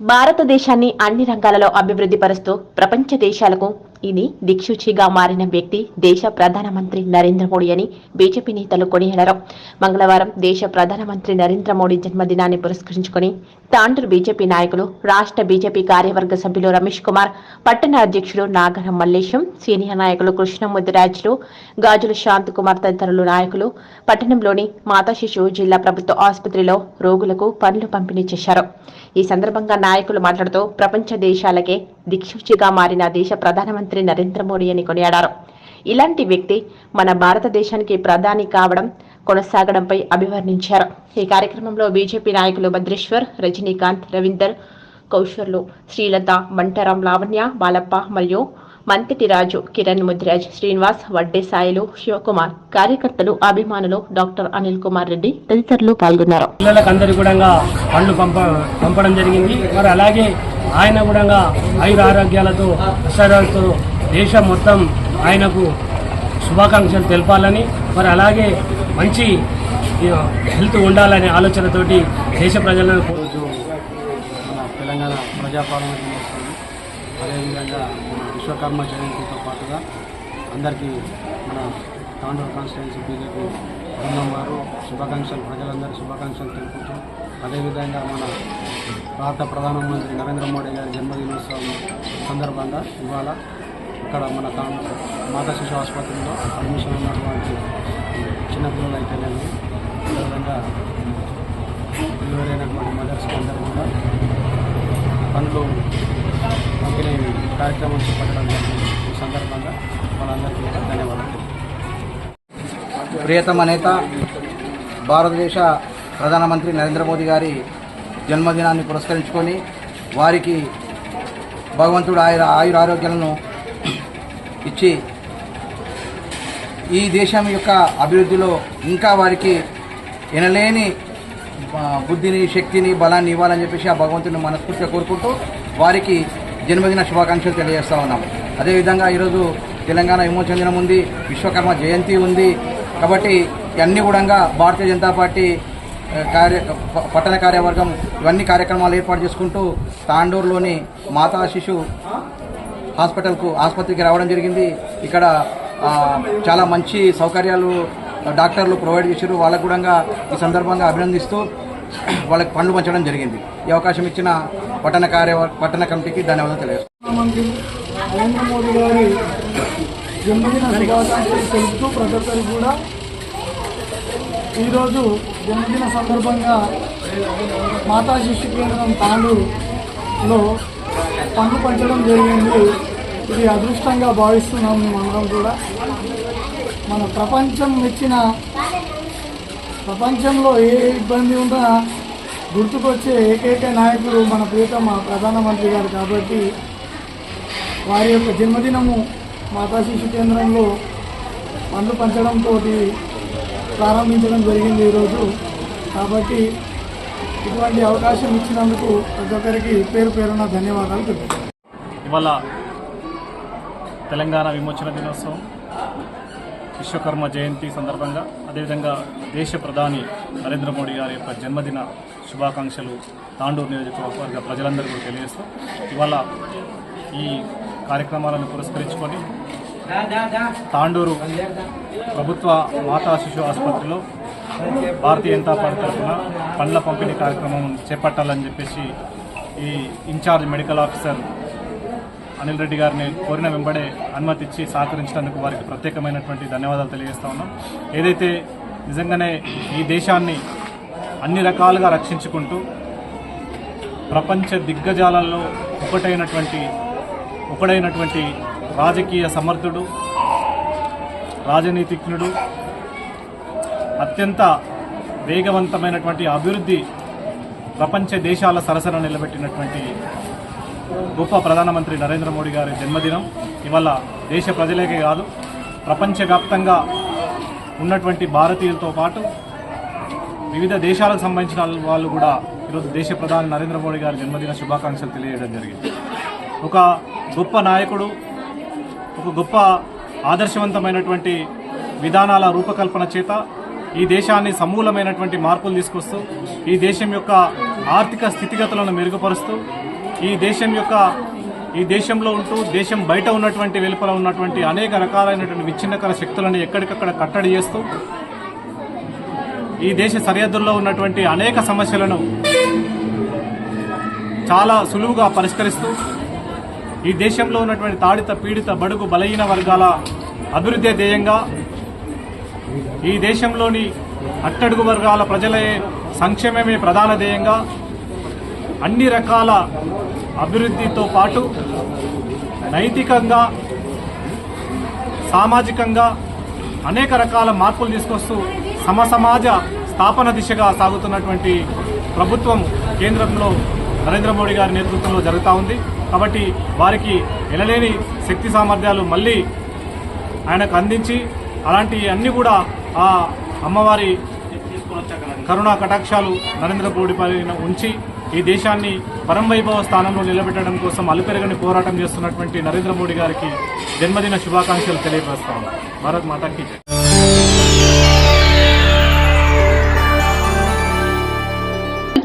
భారతదేశాన్ని అన్ని రంగాలలో అభివృద్ధి పరుస్తూ ప్రపంచ దేశాలకు ఇది దిక్సూచిగా మారిన వ్యక్తి దేశ ప్రధానమంత్రి నరేంద్ర మోడీ అని బీజేపీ నేతలు కొనియాడారు. మంగళవారం దేశ ప్రధానమంత్రి నరేంద్ర మోడీ జన్మదినాన్ని పురస్కరించుకొని తాండూరు బీజేపీ నాయకులు రాష్ట్ర బీజేపీ కార్యవర్గ సభ్యులు రమేష్ కుమార్ పట్టణ అధ్యక్షుడు నాగరం మల్లేశం సీనియర్ నాయకులు కృష్ణముద్దిరాజులు గాజుల శాంత్ కుమార్ తదితరులు నాయకులు పట్టణంలోని మాతా శిశువు జిల్లా ప్రభుత్వ ఆసుపత్రిలో రోగులకు పనులు పంపిణీ చేశారు. ఈ సందర్భంగా నాయకులు మాట్లాడుతూ ప్రపంచ దేశాలకే దిక్సూచిగా మారిన దేశ ప్రధానమంత్రి నరేంద్ర మోడీ అని కొనియాడారు. ఇలాంటి వ్యక్తి మన భారతదేశానికి ప్రధాని కావడం కొనసాగడంపై అభివర్ణించారు. ఈ కార్యక్రమంలో బీజేపీ నాయకులు భద్రేశ్వర్ రజనీకాంత్ రవీందర్ కౌశర్లు శ్రీలత మంటరాం లావణ్య బాలప్ప మరియు మంతిటి రాజు కిరణ్ ముద్రాజ్ శ్రీనివాస్ వడ్డే సాయిలు శివకుమార్. కార్యకర్తలు అభిమానులు డాక్టర్ అనిల్ కుమార్ రెడ్డి తదితరులు పాల్గొన్నారు. పిల్లలకు అందరి కూడా పండ్లు పంప పంపడం జరిగింది. మరి అలాగే ఆయన కూడా ఆయుర ఆరోగ్యాలతో అక్షరాలతో దేశం మొత్తం ఆయనకు శుభాకాంక్షలు తెలపాలని మరి అలాగే మంచి హెల్త్ ఉండాలనే ఆలోచనతోటి దేశ ప్రజలను తెలంగాణ ప్రజాపాలన అదేవిధంగా విశ్వకర్మ జయంతితో పాటుగా అందరికీ మన తాండూరు కాన్స్టిట్యున్సీ బీజేపీ బృందం వారు శుభాకాంక్షలు ప్రజలందరూ శుభాకాంక్షలు తెలుపుతూ అదేవిధంగా మన భారత ప్రధానమంత్రి నరేంద్ర మోడీ గారి జన్మదినోత్సవం సందర్భంగా ఇవాళ ఇక్కడ మన తాండూరు మాతా శిశు ఆసుపత్రిలో అడ్మిషన్ ఉన్నటువంటి చిన్నపిల్లలు అయితేనేమి అదేవిధంగా డెలివరీ అయినటువంటి మదర్స్ అందరూ కూడా పనులు పంపిణీ కార్యక్రమం చేపట్టడం జరిగింది. ఈ సందర్భంగా వాళ్ళందరికీ కూడా ధన్యవాదాలు. ప్రియతమ నేత భారతదేశ ప్రధానమంత్రి నరేంద్ర మోదీ గారి జన్మదినాన్ని పురస్కరించుకొని వారికి భగవంతుడు ఆయుర ఆయుర ఆరోగ్యాలను ఇచ్చి ఈ దేశం యొక్క అభివృద్ధిలో ఇంకా వారికి ఎనలేని బుద్ధిని శక్తిని బలాన్ని ఇవ్వాలని చెప్పేసి ఆ భగవంతుని మనస్ఫూర్తిగా కోరుకుంటూ వారికి జన్మదిన శుభాకాంక్షలు తెలియజేస్తా ఉన్నాము. అదేవిధంగా ఈరోజు తెలంగాణ విమోచన దినం ఉంది విశ్వకర్మ జయంతి ఉంది. కాబట్టి ఇవన్నీ కూడా భారతీయ జనతా పార్టీ కార్య పట్టణ కార్యవర్గం ఇవన్నీ కార్యక్రమాలు ఏర్పాటు చేసుకుంటూ తాండూరులోని మాతా శిశు హాస్పిటల్కు ఆసుపత్రికి రావడం జరిగింది. ఇక్కడ చాలా మంచి సౌకర్యాలు డాక్టర్లు ప్రొవైడ్ చేశారు. వాళ్ళకు కూడా ఈ సందర్భంగా అభినందిస్తూ వాళ్ళకి పండ్లు పంచడం జరిగింది. ఈ అవకాశం ఇచ్చిన పట్టణ కార్య పట్టణ కమిటీకి ధన్యవాదాలు తెలియజేస్తాను నరేంద్ర మోదీ గారి జన్మదిన శుభాకాంక్షలు తెలుపుతూ ప్రతి కూడా ఈరోజు జన్మదిన సందర్భంగా మాతా శిశు కేంద్రం తాండూరులో పండ్లు పంచడం జరిగింది. ఇది అదృష్టంగా భావిస్తున్నాం మేమందరం కూడా. మన ప్రపంచం మెచ్చిన ప్రపంచంలో ఏ ఇబ్బంది ఉన్నా గుర్తుకొచ్చే ఏకైక నాయకుడు మన ప్రియతమ ప్రధానమంత్రి గారు కాబట్టి వారి యొక్క జన్మదినము మాతా శిశు కేంద్రంలో పండ్లు పంచడంతో ప్రారంభించడం జరిగింది ఈరోజు. కాబట్టి ఇటువంటి అవకాశం ఇచ్చినందుకు ప్రతి ఒక్కరికి పేరు పేరున ధన్యవాదాలు తెలుపుతాను ఇవాళ తెలంగాణ విమోచన దినోత్సవం విశ్వకర్మ జయంతి సందర్భంగా అదేవిధంగా దేశ ప్రధాని నరేంద్ర మోడీ గారి యొక్క జన్మదిన శుభాకాంక్షలు తాండూరు నియోజకవర్గ ప్రజలందరూ కూడా తెలియజేస్తూ ఇవాళ ఈ కార్యక్రమాలను పురస్కరించుకొని తాండూరు ప్రభుత్వ మాతా శిశు ఆసుపత్రిలో భారతీయ జనతా పార్టీ తరఫున పండ్ల పంపిణీ కార్యక్రమం చేపట్టాలని చెప్పేసి ఈ in charge medical officer Anil Reddy గారిని కోరిన వెంబడే అనుమతి ఇచ్చి సహకరించినందుకు వారికి ప్రత్యేకమైనటువంటి ధన్యవాదాలు తెలియజేస్తా ఉన్నాం. ఏదైతే నిజంగానే ఈ దేశాన్ని అన్ని రకాలుగా రక్షించుకుంటూ ప్రపంచ దిగ్గజాలలో ఒకటైనటువంటి ఒకడైనటువంటి రాజకీయ సమర్థుడు రాజనీతిజ్ఞుడు అత్యంత వేగవంతమైనటువంటి అభివృద్ధి ప్రపంచ దేశాల సరసన నిలబెట్టినటువంటి గొప్ప ప్రధానమంత్రి నరేంద్ర మోడీ గారి జన్మదినం. ఇవాళ దేశ ప్రజలకే కాదు ప్రపంచవ్యాప్తంగా ఉన్నటువంటి భారతీయులతో పాటు వివిధ దేశాలకు సంబంధించిన వాళ్ళు కూడా ఈరోజు దేశ ప్రధాని నరేంద్ర మోడీ గారి జన్మదిన శుభాకాంక్షలు తెలియజేయడం జరిగింది. ఒక గొప్ప నాయకుడు ఒక గొప్ప ఆదర్శవంతమైనటువంటి విధానాల రూపకల్పన చేత ఈ దేశాన్ని సమూలమైనటువంటి మార్పులు తీసుకొస్తూ ఈ దేశం యొక్క ఆర్థిక స్థితిగతులను మెరుగుపరుస్తూ ఈ దేశం యొక్క ఈ దేశంలో ఉంటూ దేశం బయట ఉన్నటువంటి వెలుపల ఉన్నటువంటి అనేక రకాలైనటువంటి విచ్ఛిన్నకర శక్తులను ఎక్కడికక్కడ కట్టడి చేస్తూ ఈ దేశ సరిహద్దుల్లో ఉన్నటువంటి అనేక సమస్యలను చాలా సులువుగా పరిష్కరిస్తూ ఈ దేశంలో ఉన్నటువంటి తాడిత పీడిత బడుగు బలహీన వర్గాల అభివృద్ధి ధ్యేయంగా ఈ దేశంలోని అట్టడుగు వర్గాల ప్రజల సంక్షేమమే ప్రధాన ధ్యేయంగా అన్ని రకాల అభివృద్ధితో పాటు నైతికంగా సామాజికంగా అనేక రకాల మార్పులు తీసుకొస్తూ సమసమాజ స్థాపన దిశగా సాగుతున్నటువంటి ప్రభుత్వం కేంద్రంలో నరేంద్ర మోడీ గారి నేతృత్వంలో జరుగుతూ ఉంది. కాబట్టి వారికి ఎనలేని శక్తి సామర్థ్యాలు మళ్ళీ ఆయనకు అందించి అలాంటి అన్ని కూడా ఆ అమ్మవారి కరుణా కటాక్షాలు నరేంద్ర మోడీ పైన ఉంచి ఈ దేశాన్ని పరంవైభవ స్థానంలో నిలబెట్టడం కోసం అలుపెరగని పోరాటం చేస్తున్నటువంటి నరేంద్ర మోడీ గారికి జన్మదిన శుభాకాంక్షలు తెలియపరుస్తాం భారత్ మాతాకి